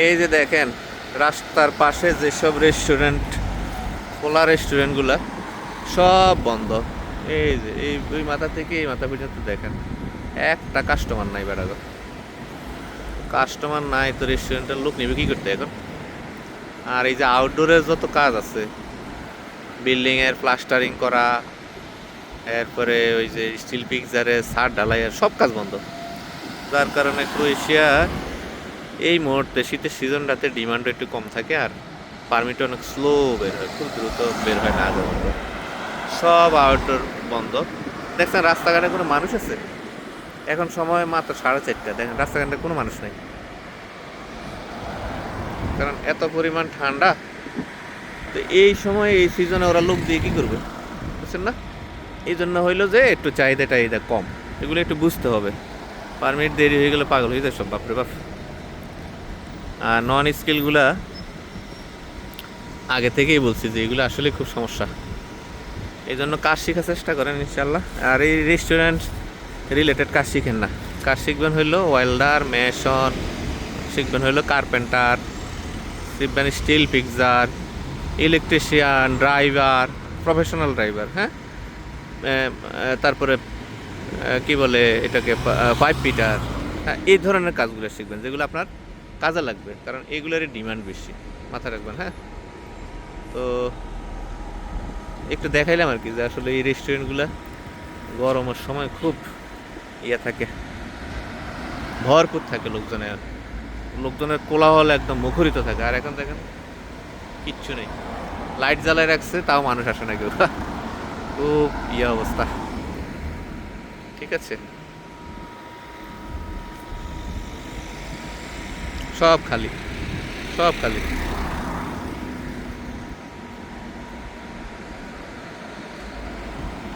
এই যে দেখেন, রাস্তার পাশে যেসব রেস্টুরেন্ট খোলা রেস্টুরেন্টগুলা সব বন্ধ। এই যে, এই, ওই মাথা থেকে এই মাথা পর্যন্ত দেখেন। একটা কাস্টমার নাই বেড়াগো কাস্টমার নাই তো রেস্টুরেন্টের লোক নেবে কি করতে এখন? আর এই যে আউটডোরের যত কাজ আছে বিল্ডিং এর প্লাস্টারিং করা, এরপরে ওই যে স্টিল পিকচারে সার ঢালাইয়ের সব কাজ বন্ধ। যার কারণে ক্রোয়েশিয়া এই মুহূর্তে শীতের সিজনটাতে ডিমান্ড একটু কম থাকে আর পারমিট অনেক স্লো বের হয়, খুব দ্রুত বের হয় না আগের সব আউটডোর বন্ধ। দেখছেন রাস্তাঘাটে কোনো মানুষ আছে? এখন সময় মাত্র সাড়ে চারটা। দেখেন রাস্তাঘাটে কোনো মানুষ নেই। কারণ এত পরিমাণ ঠান্ডা, তো এই সময়, এই সিজনে ওরা লোক দিয়ে কী করবে? বুঝছেন না? এই জন্য হইল যে একটু চাহিদা টাহিদা কম। এগুলো একটু বুঝতে হবে। পারমিট দেরি হয়ে গেলে পাগল হয়ে যায় সব, বাপরে বাপ। আর নন স্কিলগুলা আগে থেকেই বলছি যে এগুলো আসলে খুব সমস্যা। এই জন্য কাজ শেখার চেষ্টা করেন ইনশাল্লাহ আর এই রেস্টুরেন্ট রিলেটেড কাজ শিখেন না। কাজ শিখবেন হইল ওয়েল্ডার মেশন শিখবেন হইল কার্পেন্টার শিখবেন steel fixer electrician driver professional driver হ্যাঁ? তারপরে কি বলে এটাকে পাইপ পিটার হ্যাঁ এই ধরনের কাজগুলো শিখবেন, যেগুলো আপনার কাজে লাগবে, কারণ এগুলোরই ডিমান্ড বেশি, মাথায় রাখবেন হ্যাঁ? তো একটু দেখাইলাম আর কি যে আসলে এই রেস্টুরেন্টগুলো গরমের সময় খুব ইয়ে থাকে, ভরপুর থাকে লোকজনের লোকজনের কোলাহল একদম মুখরিত থাকে, আর এখন দেখেন কিচ্ছু নেই, লাইট জ্বালায় রাখছে, তাও মানুষ আসে না কেউ, খুব ইয়ে অবস্থা, ঠিক আছে? সব খালি সব খালি।